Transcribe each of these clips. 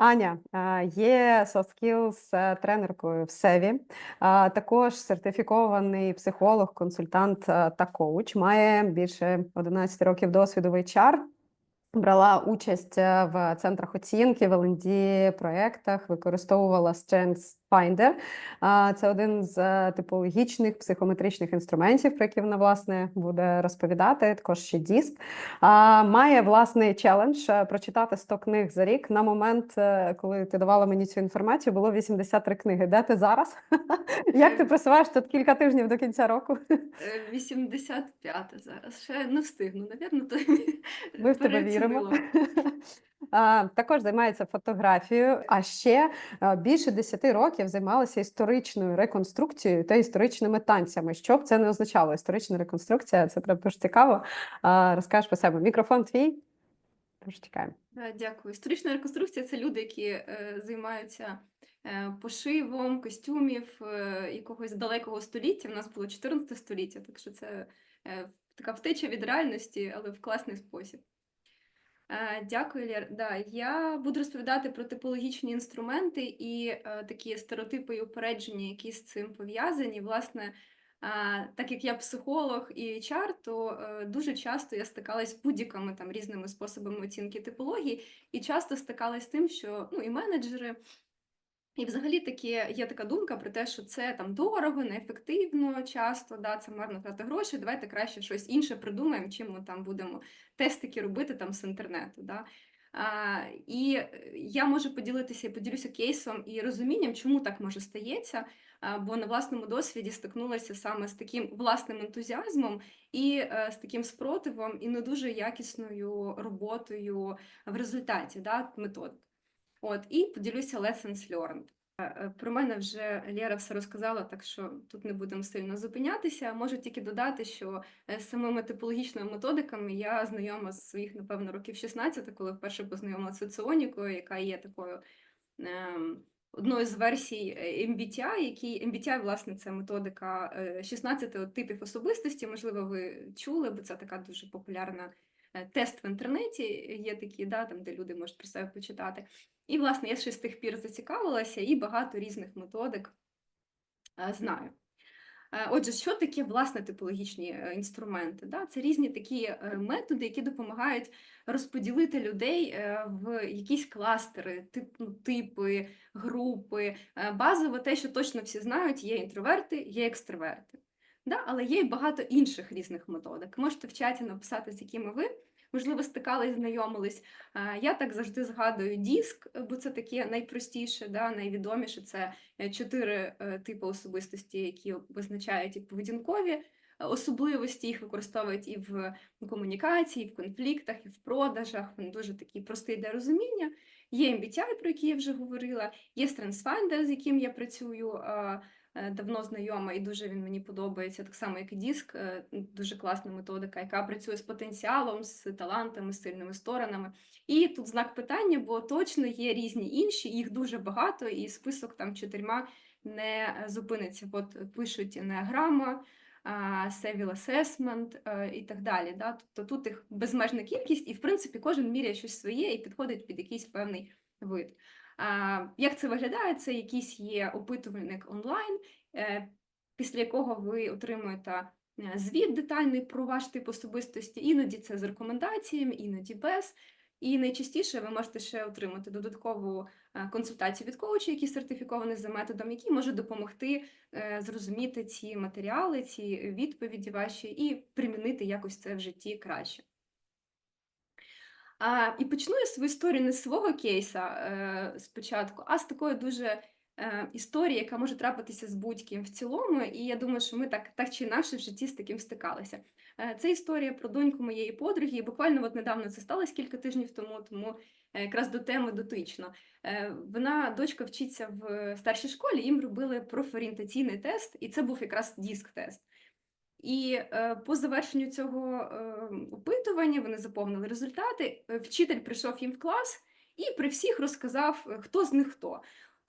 Аня є soft skills е, тренеркою в Севі, також сертифікований психолог, консультант е, та коуч. Має більше 11 років досвіду в HR. Брала участь е, в центрах оцінки, в ЛНД проєктах, використовувала Strengths Finder. Це один з е, типологічних психометричних інструментів, про які вона власне буде розповідати. Також ще диск. Має власний челендж е, прочитати 100 книг за рік. На момент, е, коли ти давала мені цю інформацію, було 83 книги. Де ти зараз? Як ти просуваєш тут кілька тижнів до кінця року? Е, 85 зараз. Ще не встигну, напевно, то Ми в тебе віримо. Також займається фотографією, а ще більше 10 років займалася історичною реконструкцією та історичними танцями. Що б це не означало? Історична реконструкція це прям цікаво. Розкажеш про себе. Мікрофон твій. Дуже чекаємо. Е, Дякую. Історична реконструкція це люди, які е, займаються е, пошивом костюмів е, якогось далекого століття. У нас було 14 століття, так що це е, така втеча від реальності, але в класний спосіб. Е, Дякую, Лєр. Да, я буду розповідати про типологічні інструменти і е, такі стереотипи і упередження, які з цим пов'язані. Власне, так як я психолог і HR, то е, дуже часто я стикалась з будь-якими там різними способами оцінки типології, і часто стикалась з тим, що ну і менеджери. І взагалі таке є така думка про те, що це там дорого, неефективно, часто да, це марно трати гроші. Давайте краще щось інше придумаємо, чим ми там будемо тестики робити там з інтернету. Да. А, і е, я можу поділитися і поділюся кейсом і розумінням, чому так може стається. А, бо на власному досвіді стикнулася саме з таким власним ентузіазмом і е, з таким спротивом, і не дуже якісною роботою в результаті да, методик. От, і поділюся lessons learned. Е, е, Про мене вже Лєра все розказала, так що тут не будемо сильно зупинятися. Можу тільки додати, що е, з самими типологічними методиками я знайома з своїх, напевно, років 16, коли вперше познайомилася з соціонікою, яка є такою ем, одною з версій MBTI, який MBTI, власне, це методика е, 16 типів особистості. Можливо, ви чули, бо це така дуже популярна тест в інтернеті. Є такі, да, там, де люди можуть про себе почитати. І, власне, я ще з тих пір зацікавилася і багато різних методик е, знаю. Е, Отже, що таке власне типологічні е, інструменти? Да? Це різні такі методи, які допомагають розподілити людей в якісь кластери, ну, типи, групи. Базово те, що точно всі знають, є інтроверти, є екстраверти. Да? Але є і багато інших різних методик. Можете в чаті написати, з якими ви, можливо, стикались, знайомились. Е, Я так завжди згадую диск, бо це таке найпростіше, да, найвідоміше. Це е, чотири е, типи особистості, які визначають і поведінкові особливості. Їх використовують і в комунікації, і в конфліктах, і в продажах. Він дуже такий простий для розуміння. Є MBTI, про який я вже говорила, є StrengthsFinder, з яким я працюю. Е, Давно знайома і дуже він мені подобається, так само як і диск, е, дуже класна методика, яка працює з потенціалом, з талантами, з сильними сторонами. І тут знак питання, бо точно є різні інші, їх дуже багато, і список там чотирма не зупиниться. От пишуть енеаграма, Seville Assessment е, і так далі. Да? Тобто тут їх безмежна кількість, і в принципі кожен міряє щось своє і підходить під якийсь певний вид. Як це виглядає? Це якийсь є опитувальник онлайн, е, після якого ви отримуєте е, звіт детальний про ваш тип особистості. Іноді це з рекомендаціями, іноді без. І найчастіше ви можете ще отримати додаткову е, консультацію від коуча, який сертифікований за методом, який може допомогти зрозуміти ці матеріали, ці відповіді ваші і примінити якось це в житті краще. А, і почну я свою історію не з свого кейса е, спочатку, а з такої дуже е, історії, яка може трапитися з будь-ким в цілому. І я думаю, що ми так, так чи інакше в житті з таким стикалися. Е, це історія про доньку моєї подруги. і Буквально от недавно це сталося кілька тижнів тому, тому е, якраз до теми дотично. Е, вона, дочка, вчиться в старшій школі, їм робили профорієнтаційний тест, і це був якраз диск-тест. І е, по завершенню цього е, опитування вони заповнили результати. е, Вчитель прийшов їм в клас і при всіх розказав, е, хто з них хто.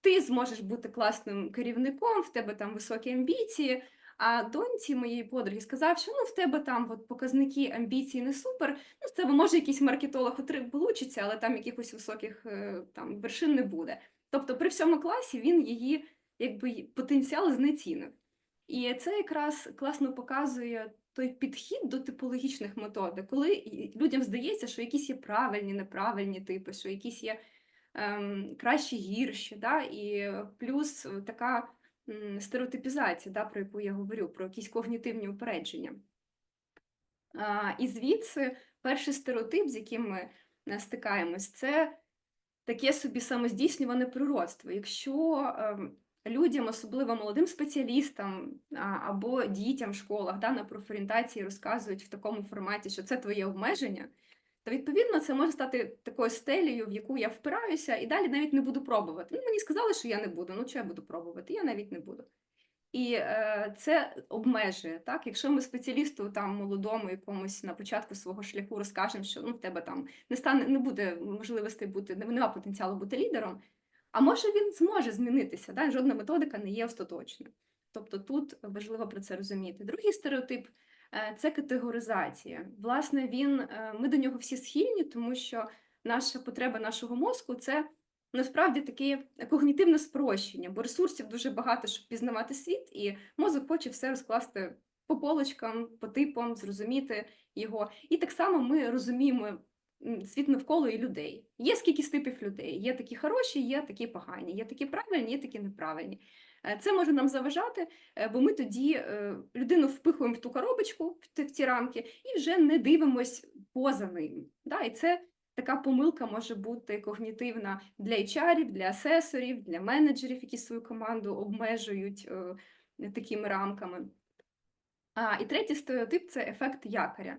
Ти зможеш бути класним керівником, в тебе там високі амбіції, А доньці моєї подруги сказав, що ну в тебе там от показники амбіції не супер. Ну, в тебе може якийсь маркетолог получиться, але там якихось високих там вершин не буде. Тобто, при всьому класі він її якби потенціал знецінив. І це якраз класно показує той підхід до типологічних методик, коли людям здається, що якісь є правильні, неправильні типи, що якісь є ем, кращі, гірші, да? і плюс така м, стереотипізація, да, про яку я говорю, про якісь когнітивні упередження. А, і звідси перший стереотип, з яким ми е, стикаємось, це таке собі самоздійснюване природство. Якщо ем, людям, особливо молодим спеціалістам або дітям в школах да, на профорієнтації розказують в такому форматі, що це твоє обмеження, то відповідно це може стати такою стелею, в яку я впираюся, і далі навіть не буду пробувати. Ну, мені сказали, що я не буду. Ну, що я буду пробувати? Я навіть не буду. І е, це обмежує, так? Якщо ми спеціалісту там молодому якомусь на початку свого шляху розкажемо, що ну в тебе там не стане, не буде можливостей бути, не- нема потенціалу бути лідером, а може він зможе змінитися, да? жодна методика не є остаточною. Тобто тут важливо про це розуміти. Другий стереотип е, це категоризація. Власне, він е, ми до нього всі схильні, тому що наша потреба нашого мозку це насправді таке когнітивне спрощення, бо ресурсів дуже багато, щоб пізнавати світ, і мозок хоче все розкласти по полочкам, по типам, зрозуміти його. І так само ми розуміємо світ навколо і людей. Є скільки типів людей. Є такі хороші, є такі погані, є такі правильні, є такі неправильні. Е, Це може нам заважати, е, бо ми тоді е, людину впихуємо в ту коробочку, в ті- рамки, і вже не дивимось поза ним. Да? І це така помилка може бути когнітивна для HR, для асесорів, для менеджерів, які свою команду обмежують такими рамками. А, і третій стереотип це ефект якоря.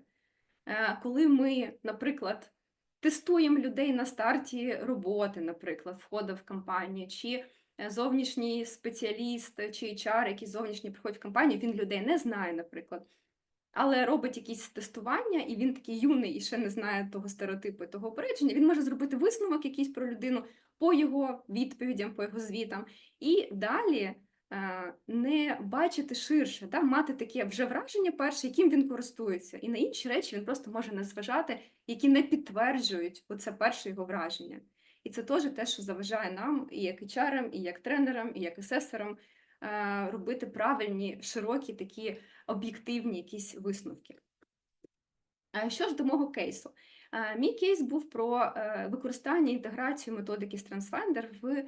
Е, коли ми, наприклад, тестуємо людей на старті роботи, наприклад, входу в компанію, чи е, зовнішній спеціаліст, чи HR, який зовнішній приходить в компанію, він людей не знає, наприклад. Але робить якісь тестування, і він такий юний і ще не знає того стереотипу, того опередження. Він може зробити висновок якийсь про людину по його відповідям, по його звітам, і далі е, не бачити ширше, да, мати таке вже враження перше, яким він користується, і на інші речі він просто може не зважати, які не підтверджують оце перше його враження. І це теж те, що заважає нам, і як HR, і як тренерам, і як асесорам е, робити правильні, широкі такі об'єктивні якісь висновки. А Що ж до мого кейсу? Е, Мій кейс був про е, використання інтеграцію методики з Transfinder в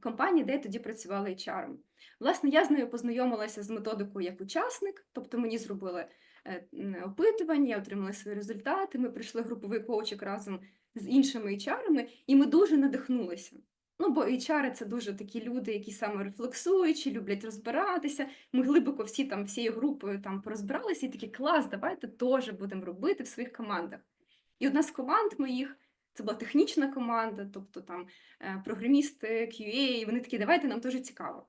компанії, де я тоді працювала HR. Власне, я з нею познайомилася з методикою як учасник, тобто мені зробили е, опитування, я отримала свої результати. Ми прийшли груповий коучик разом з іншими HR, і ми дуже надихнулися. Ну, бо HR – це дуже такі люди, які саморефлексуючі, люблять розбиратися. Ми глибоко всі там всією групою там порозбиралися і такі клас, давайте теж будемо робити в своїх командах. І одна з команд моїх це була технічна команда, тобто там е, програмісти, QA, вони такі, давайте нам дуже цікаво.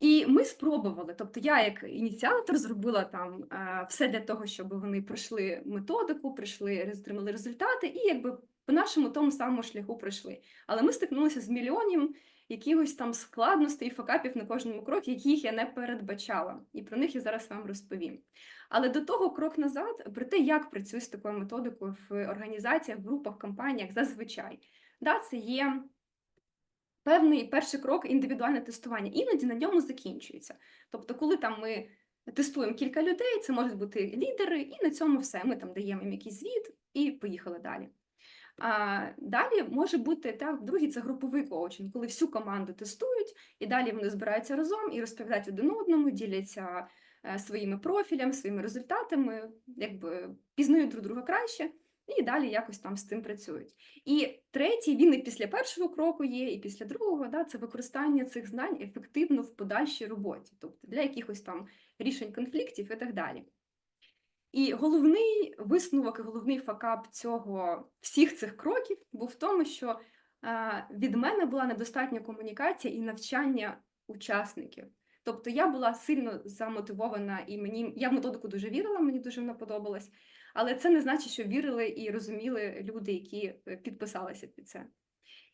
І ми спробували, тобто я як ініціатор зробила там е, все для того, щоб вони пройшли методику, прийшли, отримали результати, і якби по нашому тому самому шляху пройшли. Але ми стикнулися з мільйонів якихось там складностей і факапів на кожному кроці, яких я не передбачала. І про них я зараз вам розповім. Але до того крок назад про те, як працює з такою методикою в організаціях, в групах, компаніях зазвичай. Да, це є певний перший крок індивідуальне тестування, іноді на ньому закінчується. Тобто, коли там ми тестуємо кілька людей, це можуть бути лідери, і на цьому все. Ми там даємо їм якийсь звіт і поїхали далі. А далі може бути так, другий це груповий коучинг, коли всю команду тестують, і далі вони збираються разом і розповідають один одному, діляться е, своїми профілями, своїми результатами, якби пізнають друг друга краще, і далі якось там з цим працюють. І третій, він і після першого кроку є, і після другого, да, це використання цих знань ефективно в подальшій роботі, тобто для якихось там рішень конфліктів і так далі. І головний висновок і головний факап цього всіх цих кроків був в тому, що е, від мене була недостатня комунікація і навчання учасників. Тобто я була сильно замотивована, і мені я в методику дуже вірила, мені дуже вона подобалась. Але це не значить, що вірили і розуміли люди, які е, підписалися під це.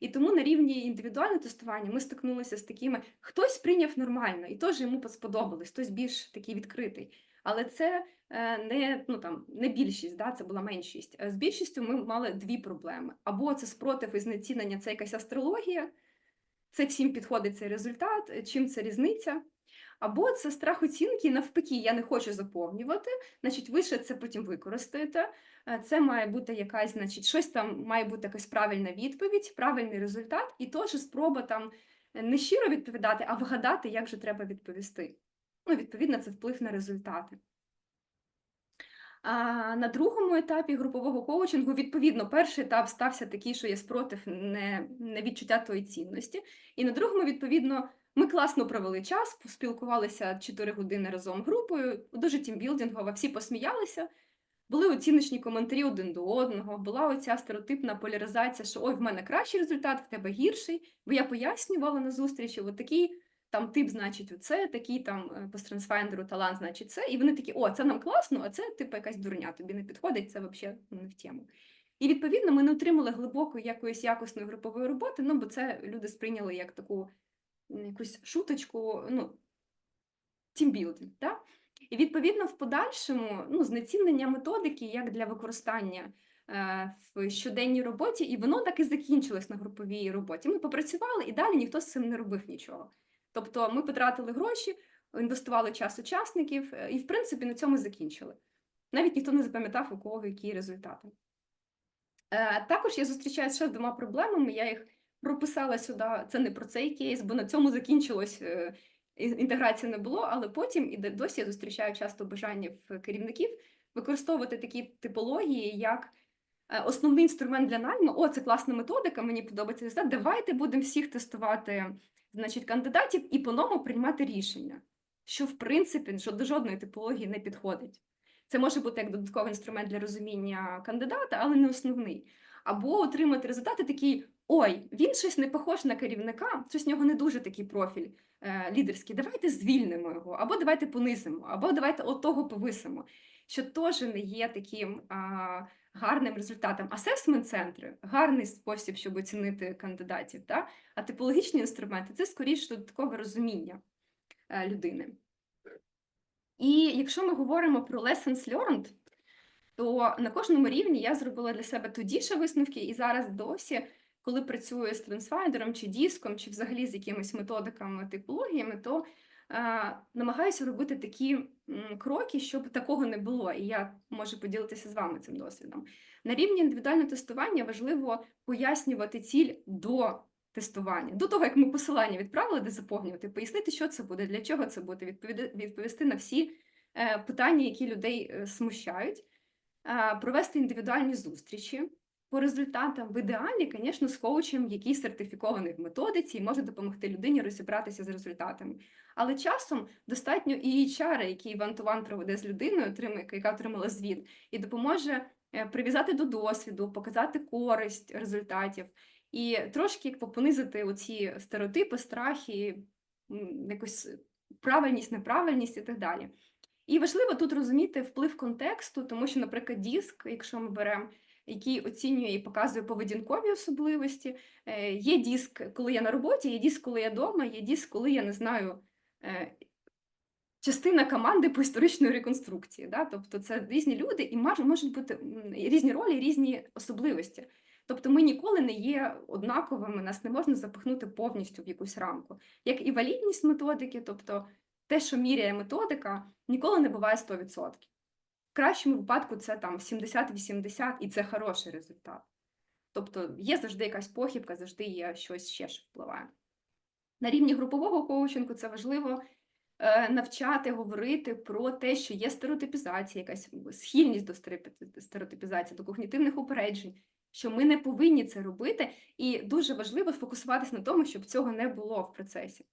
І тому на рівні індивідуального тестування ми стикнулися з такими, хтось прийняв нормально, і теж йому сподобалось, хтось більш такий відкритий. Але це не, ну, там, не більшість, да, це була меншість. Е, З більшістю ми мали дві проблеми: або це спротив і знецінення, це якась астрологія, це всім підходить цей результат, е, чим це різниця. Або це страх оцінки, навпаки, я не хочу заповнювати, значить, ви ще це потім використаєте. Е, Це має бути якась, значить, щось там має бути якась правильна відповідь, правильний результат, і теж спроба там е, не щиро відповідати, а вгадати, як же треба відповісти. Ну, відповідно, це вплив на результати. А на другому етапі групового коучингу, відповідно, перший етап стався такий, що є спротив не, не відчуття тої цінності. І на другому, відповідно, ми класно провели час, поспілкувалися 4 години разом групою, дуже тімбілдингова, всі посміялися. Були оціночні коментарі один до одного, була оця стереотипна поляризація, що ой, в мене кращий результат, в тебе гірший. Бо я пояснювала на зустрічі, от такий там тип, значить, оце, такий там е, по талант, значить, це. І вони такі, о, це нам класно, а це типу якась дурня, тобі не підходить, це взагалі не в тему. І відповідно ми не отримали глибокої якоїсь якісної групової роботи, ну бо це люди сприйняли як таку якусь шуточку, ну, тімбілдинг. Да? І відповідно в подальшому ну, знецінення методики як для використання е, в щоденній роботі, і воно так і закінчилось на груповій роботі. Ми попрацювали і далі ніхто з цим не робив нічого. Тобто ми потратили гроші, інвестували час учасників, е, і в принципі на цьому закінчили. Навіть ніхто не запам'ятав, у кого які результати. Е, Також я зустрічаюся ще з двома проблемами. Я їх прописала сюди. Це не про цей кейс, бо на цьому закінчилось. е, Інтеграції не було, але потім і досі я зустрічаю часто бажання в керівників використовувати такі типології, як основний інструмент для найму. О, це класна методика, мені подобається результат. Давайте будемо всіх тестувати, значить, кандидатів і по-новому приймати рішення, що в принципі до жодної типології не підходить. Це може бути як додатковий інструмент для розуміння кандидата, але не основний. Або отримати результати такий: ой, він щось не похож на керівника, щось в нього не дуже такий профіль е, лідерський. Давайте звільнимо його, або давайте понизимо, або давайте отого повисимо. Що теж не є таким а, гарним результатом. Асесмент центри гарний спосіб, щоб оцінити кандидатів. Да? А типологічні інструменти це скоріше додаткове розуміння е, людини. І якщо ми говоримо про lessons learned, то на кожному рівні я зробила для себе тоді ще висновки, і зараз досі, коли працюю з трансфайдером чи диском, чи взагалі з якимись методиками, типологіями, то е, намагаюся робити такі кроки, щоб такого не було. І я можу поділитися з вами цим досвідом. На рівні індивідуального тестування важливо пояснювати ціль до тестування, до того, як ми посилання відправили, де заповнювати, пояснити, що це буде, для чого це буде, відповісти на всі е, питання, які людей е, смущають провести індивідуальні зустрічі. По результатам в ідеалі, звісно, з коучем, який сертифікований в методиці і може допомогти людині розібратися з результатами. Але часом достатньо і HR, який ван-ту-ван проведе з людиною, яка отримала звіт, і допоможе е, прив'язати до досвіду, показати користь результатів і трошки як понизити оці стереотипи, страхи, якусь правильність, неправильність і так далі. І важливо тут розуміти вплив контексту, тому що, наприклад, диск, якщо ми беремо, який оцінює і показує поведінкові особливості, е, є диск, коли я на роботі, є диск, коли я вдома, є диск, коли я не знаю. е, Частина команди по історичної реконструкції, да? тобто це різні люди і можуть бути різні ролі, різні особливості. Тобто ми ніколи не є однаковими, нас не можна запихнути повністю в якусь рамку. Як і валідність методики, тобто те, що міряє методика, ніколи не буває 100%. Кращому випадку це там 70-80, і це хороший результат. Тобто є завжди якась похибка, завжди є щось ще, що впливає. На рівні групового коучингу це важливо е, навчати говорити про те, що є стереотипізація, якась схильність до стереотипі- стереотипізації, до когнітивних упереджень, що ми не повинні це робити, і дуже важливо сфокусуватися на тому, щоб цього не було в процесі.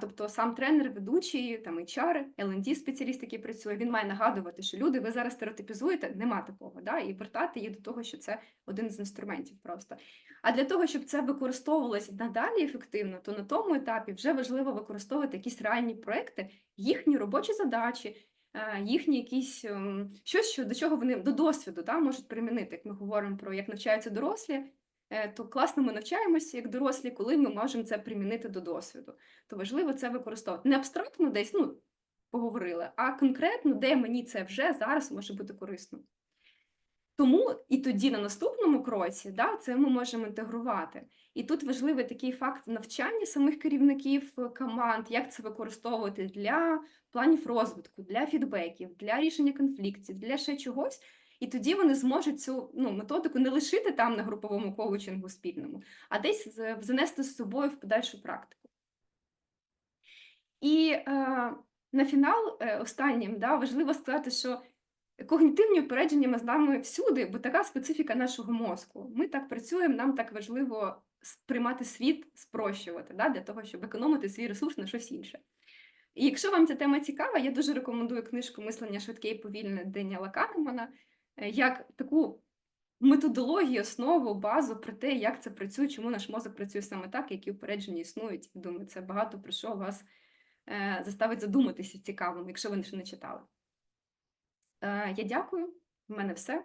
Тобто сам тренер, ведучий, там HR, L&D спеціаліст, який працює, він має нагадувати, що люди, ви зараз стереотипізуєте, нема такого, да? і вертати їх до того, що це один з інструментів просто. А для того, щоб це використовувалося надалі ефективно, то на тому етапі вже важливо використовувати якісь реальні проекти, їхні робочі задачі, е, їхні якісь ем, щось, що до чого вони до досвіду да, можуть примінити, як ми говоримо про як навчаються дорослі. Е, то класно ми навчаємося як дорослі, коли ми можемо це примінити до досвіду. То важливо це використовувати. Не абстрактно десь, ну, поговорили, а конкретно, де мені це вже зараз може бути корисно. Тому і тоді на наступному кроці да, це ми можемо інтегрувати. І тут важливий такий факт навчання самих керівників е, команд, як це використовувати для планів розвитку, для фідбеків, для рішення конфліктів, для ще чогось. І тоді вони зможуть цю ну, методику не лишити там на груповому коучингу спільному, а десь занести з собою в подальшу практику. І е, на фінал, е, останнім, да, важливо сказати, що когнітивні упередження ми знаємо всюди, бо така специфіка нашого мозку. Ми так працюємо, нам так важливо сприймати світ, спрощувати, да, для того, щоб економити свій ресурс на щось інше. І якщо вам ця тема цікава, я дуже рекомендую книжку Мислення швидке і повільне Деніела Канемана як таку методологію, основу, базу про те, як це працює, чому наш мозок працює саме так, які упередження існують. Думаю, це багато про що вас е, заставить задуматися цікавим, якщо ви ще не читали. Е, я дякую. в мене все.